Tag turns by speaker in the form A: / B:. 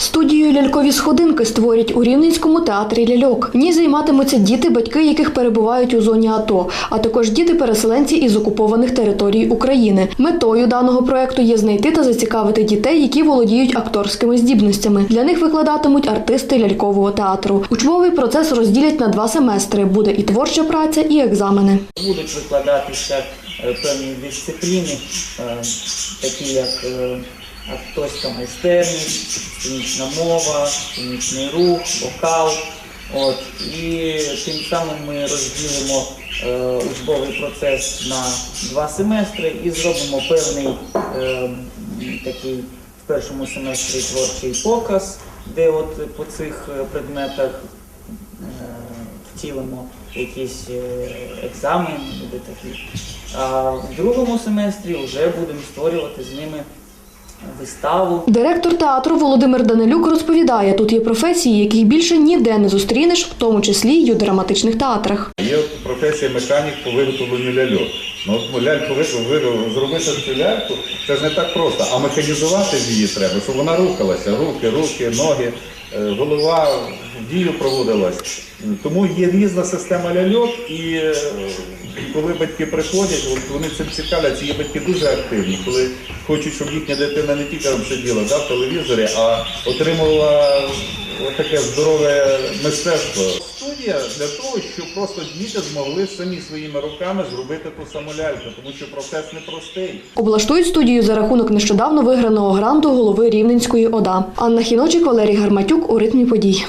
A: Студію лялькові сходинки створять у Рівненському театрі ляльок. В ній займатимуться діти, батьки яких перебувають у зоні АТО, а також діти-переселенці із окупованих територій України. Метою даного проекту є знайти та зацікавити дітей, які володіють акторськими здібностями. Для них викладатимуть артисти лялькового театру. Учбовий процес розділять на два семестри. Буде і творча праця, і екзамени.
B: Будуть викладатися е, певні дисципліни, е, такі як е, акторська майстерність, сценічна мова, сценічний рух, вокал. От, і тим самим ми розділимо е, учбовий процес на два семестри і зробимо певний е, такий в першому семестрі творчий показ, де от по цих е, предметах е, втілимо якийсь е, екзамен, буде такий. А в другому семестрі вже будемо створювати з ними виставу.
A: Директор театру Володимир Данилюк розповідає, тут є професії, яких більше ніде не зустрінеш, в тому числі й у драматичних театрах.
C: Є професія механік по виготовленню ляльок. Ну, от ляльку ви- ви- зробити цю ляльку, це ж не так просто, а механізувати її треба, щоб вона рухалася, руки, руки, ноги, голова дію проводилась. Тому є різна система ляльок, і е, коли батьки приходять, вони цим цікавляться, є батьки дуже активні, коли хочуть, щоб їхня дитина не тільки сиділа в телевізорі, а отримувала таке здорове мистецтво. Студія для того, щоб просто діти змогли самі своїми руками зробити ту саму ляльку, тому що процес непростий.
A: Облаштують студію за рахунок нещодавно виграного гранту голови Рівненської ОДА. Анна Хіночик, Валерій Гарматюк у ритмі подій.